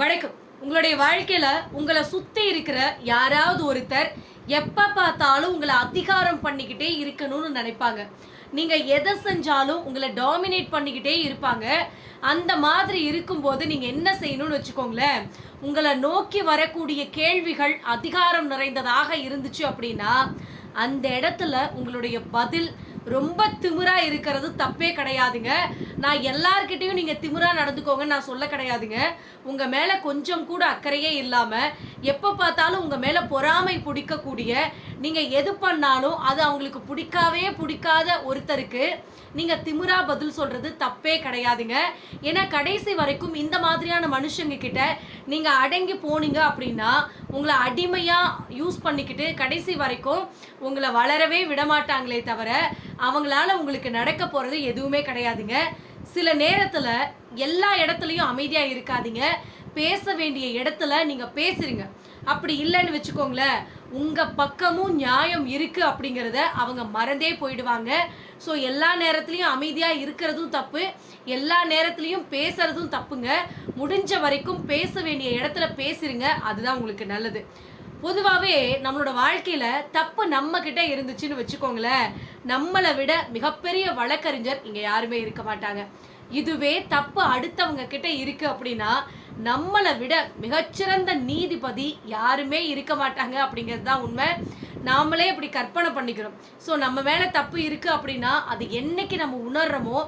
வணக்கம். உங்களுடைய வாழ்க்கையில உங்களை சுத்தி இருக்கிற யாராவது ஒருத்தர் எப்ப பார்த்தாலும் உங்களை அதிகாரம் பண்ணிக்கிட்டே இருக்கணும்னு நினைப்பாங்க. நீங்க எதை செஞ்சாலும் உங்களை டாமினேட் பண்ணிக்கிட்டே இருப்பாங்க. அந்த மாதிரி இருக்கும்போது நீங்க என்ன செய்யணும்னு வச்சுக்கோங்களேன். உங்களை நோக்கி வரக்கூடிய கேள்விகள் அதிகாரம் நிறைந்ததாக இருந்துச்சு அப்படின்னா அந்த இடத்துல உங்களுடைய பதில் ரொம்ப திமிரா இருக்கிறது தப்பே கிடையாதுங்க. நான் எல்லார்கிட்டையும் நீங்க திமிரா நடந்துக்கோங்கன்னு நான் சொல்ல கிடையாதுங்க. உங்க மேல கொஞ்சம் கூட அக்கறையே இல்லாம எப்போ பார்த்தாலும் உங்கள் மேலே பொறாமை பிடிக்கக்கூடிய நீங்கள் எது பண்ணாலும் அது அவங்களுக்கு பிடிக்காவே பிடிக்காத ஒருத்தருக்கு நீங்கள் திமிரா பதில் சொல்கிறது தப்பே கிடையாதுங்க. ஏன்னா கடைசி வரைக்கும் இந்த மாதிரியான மனுஷங்க கிட்ட நீங்கள் அடங்கி போனீங்க அப்படின்னா உங்களை அடிமையாக யூஸ் பண்ணிக்கிட்டு கடைசி வரைக்கும் உங்களை வளரவே விடமாட்டாங்களே தவிர அவங்களால உங்களுக்கு நடக்க போகிறது எதுவுமே கிடையாதுங்க. சில நேரத்தில் எல்லா இடத்துலையும் அமைதியாக இருக்காதீங்க. பேச வேண்டிய இடத்துல நீங்க பேசுறீங்க. அப்படி இல்லைன்னு வச்சுக்கோங்களேன் உங்க பக்கமும் நியாயம் இருக்கு அப்படிங்கிறத அவங்க மறந்தே போயிடுவாங்க. ஸோ எல்லா நேரத்துலையும் அமைதியாக இருக்கிறதும் தப்பு. எல்லா நேரத்துலையும் பேசுறதும் தப்புங்க. முடிஞ்ச வரைக்கும் பேச வேண்டிய இடத்துல பேசுறீங்க அதுதான் உங்களுக்கு நல்லது. பொதுவாகவே நம்மளோட வாழ்க்கையில் தப்பு நம்ம கிட்ட இருந்துச்சுன்னு வச்சுக்கோங்களேன் நம்மளை விட மிகப்பெரிய வழக்கறிஞர் இங்கே யாருமே இருக்க மாட்டாங்க. இதுவே தப்பு அடுத்தவங்க கிட்ட இருக்கு அப்படின்னா நம்மளை விட மிகச்சிறந்த நீதிபதி யாருமே இருக்க மாட்டாங்க அப்படிங்கிறது தான் உண்மை. நாமளே இப்படி கற்பனை பண்ணிக்கிறோம். ஸோ நம்ம மேலே தப்பு இருக்குது அப்படின்னா அது என்னைக்கு நம்ம உணர்றோமோ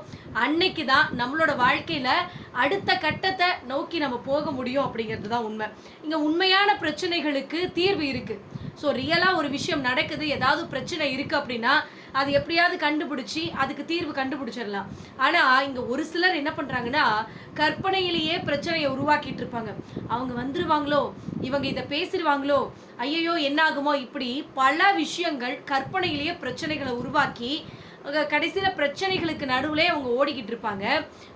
அன்னைக்கு தான் நம்மளோட வாழ்க்கையில் அடுத்த கட்டத்தை நோக்கி நம்ம போக முடியும் அப்படிங்கிறது தான் உண்மை. இங்கே உண்மையான பிரச்சனைகளுக்கு தீர்வு இருக்குது ஸோ ரியலாக ஒரு விஷயம் நடக்குது ஏதாவது பிரச்சனை இருக்குது அப்படின்னா அது எப்படியாவது கண்டுபிடிச்சி அதுக்கு தீர்வு கண்டுபிடிச்சிடலாம். ஆனால் இங்கே ஒரு சிலர் என்ன பண்ணுறாங்கன்னா கற்பனையிலேயே பிரச்சனையை உருவாக்கிட்டு இருப்பாங்க. அவங்க வந்துருவாங்களோ? இவங்க இதை பேசிடுவாங்களோ ஐயையோ என்னாகுமோ? இப்படி பல விஷயங்கள் கற்பனையிலேயே பிரச்சனைகளை உருவாக்கி கடைசியில் பிரச்சனைகளுக்கு நடுவுலே அவங்க ஓடிக்கிட்டு இருப்பாங்க.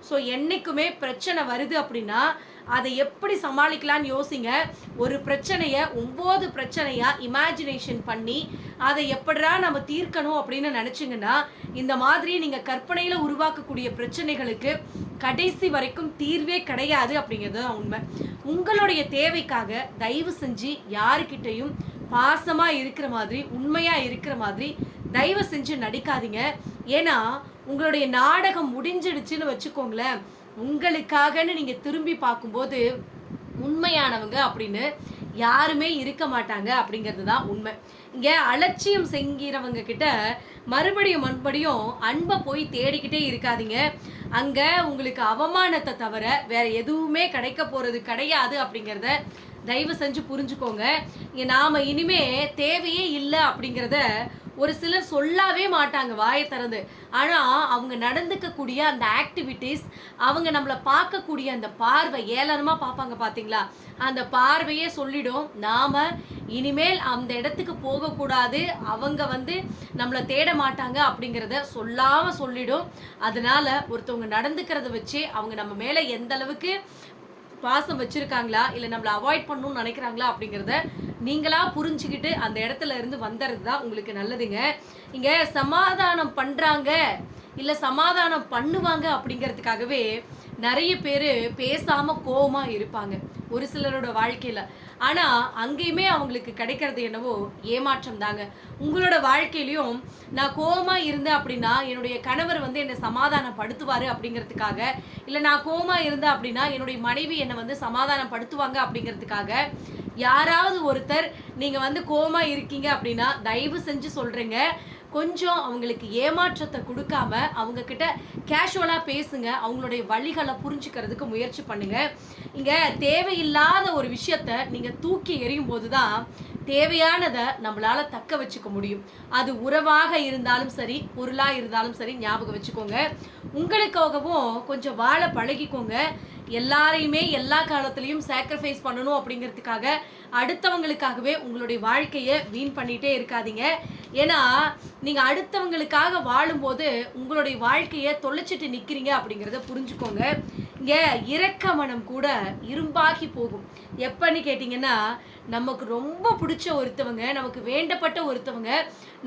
ஸோ என்னைக்குமே பிரச்சனை வருது அப்படின்னா அதை எப்படி சமாளிக்கலாம்னு யோசிங்க. ஒரு பிரச்சனையை ஒம்பது பிரச்சனையாக இமேஜினேஷன் பண்ணி அதை எப்படிரா நம்ம தீர்க்கணும் அப்படின்னு நினச்சிங்கன்னா இந்த மாதிரி நீங்கள் கற்பனையில் உருவாக்கக்கூடிய பிரச்சனைகளுக்கு கடைசி வரைக்கும் தீர்வே கிடையாது அப்படிங்கிறது தான் உண்மை. உங்களுடைய தேவைக்காக தயவு செஞ்சு யாருக்கிட்டையும் பாசமாக இருக்கிற மாதிரி உண்மையாக இருக்கிற மாதிரி தயவு செஞ்சு நடிக்காதீங்க. ஏன்னா உங்களுடைய நாடகம் முடிஞ்சிடுச்சுன்னு வச்சுக்கோங்களேன். உங்களுக்காகன்னு நீங்க திரும்பி பார்க்கும்போது உண்மையானவங்க அப்படின்னு யாருமே இருக்க மாட்டாங்க அப்படிங்கிறது தான் உண்மை. இங்கே அலட்சியம் செய்கிறவங்க கிட்ட மறுபடியும் மறுபடியும் அன்பை போய் தேடிக்கிட்டே இருக்காதீங்க. அங்கே உங்களுக்கு அவமானத்தை தவிர வேற எதுவுமே கிடைக்க போகிறது கிடையாது அப்படிங்கிறத தயவு செஞ்சு புரிஞ்சுக்கோங்க. இங்கே நாம் இனிமே தேவையே இல்லை அப்படிங்கிறத ஒரு சிலர் சொல்லவே மாட்டாங்க வாயை திறந்து. ஆனால் அவங்க நடந்துக்கக்கூடிய அந்த ஆக்டிவிட்டீஸ் அவங்க நம்மளை பார்க்கக்கூடிய அந்த பார்வை ஏளனமாக பார்ப்பாங்க பார்த்தீங்களா அந்த பார்வையே சொல்லிடும். நாம் இனிமேல் அந்த இடத்துக்கு போகக்கூடாது. அவங்க வந்து நம்மளை தேட மாட்டாங்க அப்படிங்கிறத சொல்லாமல் சொல்லிடும். அதனால ஒருத்தவங்க நடந்துக்கிறத வச்சு அவங்க நம்ம மேலே எந்த அளவுக்கு பாசம் வச்சுருக்காங்களா இல்லை நம்மளை அவாய்ட் பண்ணணும்னு நினைக்கிறாங்களா அப்படிங்கிறத நீங்களா புரிஞ்சுக்கிட்டு அந்த இடத்துல இருந்து வந்துடுறது தான் உங்களுக்கு நல்லதுங்க. இங்கே சமாதானம் பண்ணுறாங்க இல்லை சமாதானம் பண்ணுவாங்க அப்படிங்கிறதுக்காகவே நிறைய பேர் பேசாமல் கோபமாக இருப்பாங்க ஒரு சிலரோட வாழ்க்கையில். ஆனால் அங்கேயுமே அவங்களுக்கு கிடைக்கிறது என்னவோ ஏமாற்றம் தாங்க உங்களோட வாழ்க்கையிலையும் நான் கோபமாக இருந்தேன் அப்படின்னா என்னுடைய கணவர் வந்து என்னை சமாதானப்படுத்துவார் அப்படிங்கிறதுக்காக இல்லை நான் கோபமாக இருந்தேன் அப்படின்னா என்னுடைய மனைவி என்னை வந்து சமாதானப்படுத்துவாங்க அப்படிங்கிறதுக்காக யாராவது ஒருத்தர் நீங்கள் வந்து கோபமாக இருக்கீங்க அப்படின்னா தயவு செஞ்சு சொல்கிறீங்க கொஞ்சம் அவங்களுக்கு ஏமாற்றத்தை கொடுக்காம அவங்க கிட்ட கேஷுவலாக பேசுங்க. அவங்களுடைய வழிகளை புரிஞ்சுக்கிறதுக்கு முயற்சி பண்ணுங்க. இங்கே தேவையில்லாத ஒரு விஷயத்த நீங்கள் தூக்கி எறியும் போதுதான் தேவையானதை நம்மளால தக்க வச்சுக்க முடியும். அது உறவாக இருந்தாலும் சரி பொருளாக இருந்தாலும் சரி ஞாபகம் வச்சுக்கோங்க. உங்களுக்காகவும் கொஞ்சம் வாழ பழகிக்கோங்க. எல்லாரையுமே எல்லா காலத்துலேயும் சாக்ரிஃபைஸ் பண்ணணும் அப்படிங்கிறதுக்காக அடுத்தவங்களுக்காகவே உங்களுடைய வாழ்க்கையை வீண் பண்ணிட்டே இருக்காதீங்க. ஏன்னா நீங்கள் அடுத்தவங்களுக்காக வாழும்போது உங்களுடைய வாழ்க்கையை தொலைச்சிட்டு நிற்கிறீங்க அப்படிங்கிறத புரிஞ்சுக்கோங்க. இங்கே இரக்க மனம் கூட இரும்பாகி போகும். எப்பன்னு கேட்டிங்கன்னா நமக்கு ரொம்ப பிடிச்ச ஒருத்தவங்க நமக்கு வேண்டப்பட்ட ஒருத்தவங்க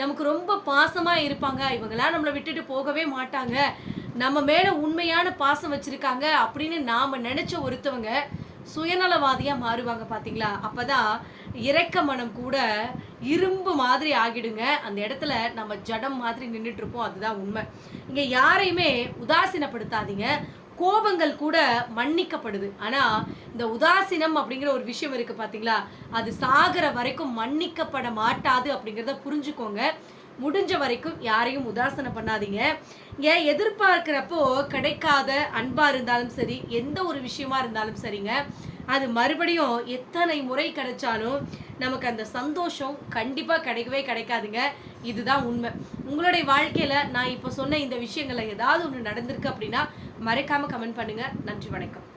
நமக்கு ரொம்ப பாசமாக இருப்பாங்க. இவங்களாம் நம்மளை விட்டுட்டு போகவே மாட்டாங்க. நம்ம மேல உண்மையான பாசம் வச்சிருக்காங்க அப்படின்னு நாம நினைச்ச ஒருத்தவங்க சுயநலவாதியா மாறுவாங்க பாத்தீங்களா? அப்பதான் இறக்க மனம் கூட இரும்பு மாதிரி ஆகிடுங்க. அந்த இடத்துல நம்ம ஜடம் மாதிரி நின்றுட்டு இருப்போம். அதுதான் உண்மை. இங்க யாரையுமே உதாசீனப்படுத்தாதீங்க. கோபங்கள் கூட மன்னிக்கப்படுது. ஆனா இந்த உதாசீனம் அப்படிங்கிற ஒரு விஷயம் இருக்கு பாத்தீங்களா? அது சாகிற வரைக்கும் மன்னிக்கப்பட மாட்டாது அப்படிங்கிறத புரிஞ்சுக்கோங்க. முடிஞ்ச வரைக்கும் யாரையும் உதாசனம் பண்ணாதீங்க. ஏன் எதிர்பார்க்குறப்போ கிடைக்காத அன்பாக இருந்தாலும் சரி எந்த ஒரு விஷயமா இருந்தாலும் சரிங்க. அது மறுபடியும் எத்தனை முறை கிடைச்சாலும் நமக்கு அந்த சந்தோஷம் கண்டிப்பாக கிடைக்கவே கிடைக்காதுங்க. இதுதான் உண்மை. உங்களுடைய வாழ்க்கையில் நான் இப்போ சொன்ன இந்த விஷயங்களில் ஏதாவது ஒன்று நடந்திருக்கு அப்படின்னா மறைக்காம கமெண்ட் பண்ணுங்கள் நன்றி வணக்கம்.